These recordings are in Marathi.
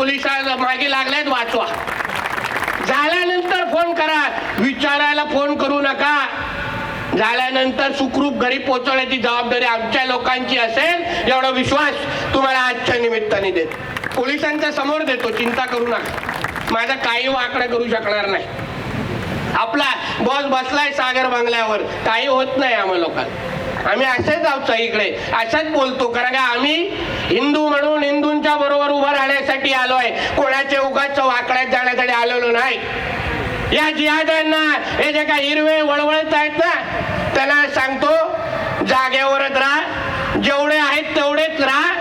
पोलिसांना मागे लागल्यात वाचवा. झाल्यानंतर फोन करा. विचारायला फोन करू नका. झाल्यानंतर सुखरूप घरी पोहोचवण्याची जबाबदारी आमच्या लोकांची असेल एवढा विश्वास तुम्हाला आजच्या निमित्ताने देत. पोलिसांच्या समोर देतो चिंता करू नका. माझा काही वाकडं करू शकणार नाही. आपला बॉस बसलाय सागर बांगल्यावर. काही होत नाही आम्हा लोकांना. आम्ही असेच आहोत इकडे अशाच बोलतो कारण का आम्ही हिंदू म्हणून हिंदूंच्या बरोबर उभं राहण्यासाठी आलोय. कोणाचे उगाच वाकड्यात जाण्यासाठी आलेलो नाही. या जिहाद्यांना हे जे काही हिरवे वळवळत आहेत ना त्यांना सांगतो जागेवरच राहा. जेवढे आहेत तेवढेच राहा.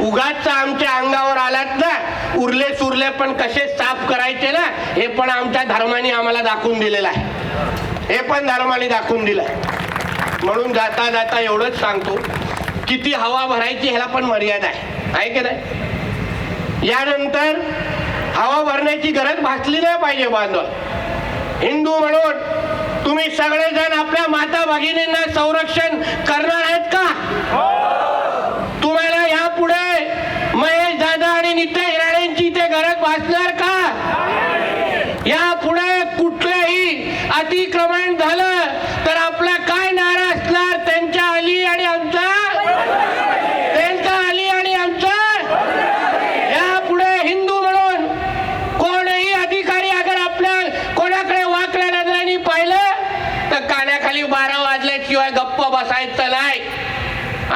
उगाच आमच्या अंगावर आलात ना उरले सुरले पण कसे साफ करायचे ना हे पण आमच्या धर्माने आम्हाला दाखवून दिलेलं आहे. हे पण धर्माने दाखवून दिलं म्हणून जाता जाता एवढंच सांगतो. किती हवा भरायची ह्याला पण मर्यादा आहे. आहे की नाही? यानंतर हवा भरण्याची गरज भासली नाही पाहिजे बांधव. हिंदू म्हणून तुम्ही सगळेजण आपल्या माता भगिनींना संरक्षण करणार आहेत का? तुम्हाला यापुढे महेश दादा आणि नितेश तर बारा वाजल्याशिवाय गप्प बसायचं नाही.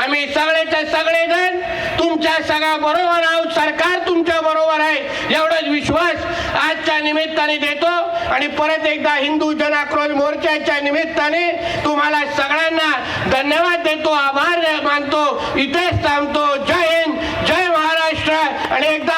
आम्ही सगळे सगळेजण तुमच्या सगळ्या बरोबर आहोत. सरकार तुमच्या बरोबर आहे. एवढाच विश्वास आजच्या निमित्ताने देतो. आणि परत एकदा हिंदू जन आक्रोश मोर्चाच्या निमित्ताने तुम्हाला सगळ्यांना धन्यवाद देतो आभार मानतो इथेच थांबतो. जय हिंद जय महाराष्ट्र. आणि एकदा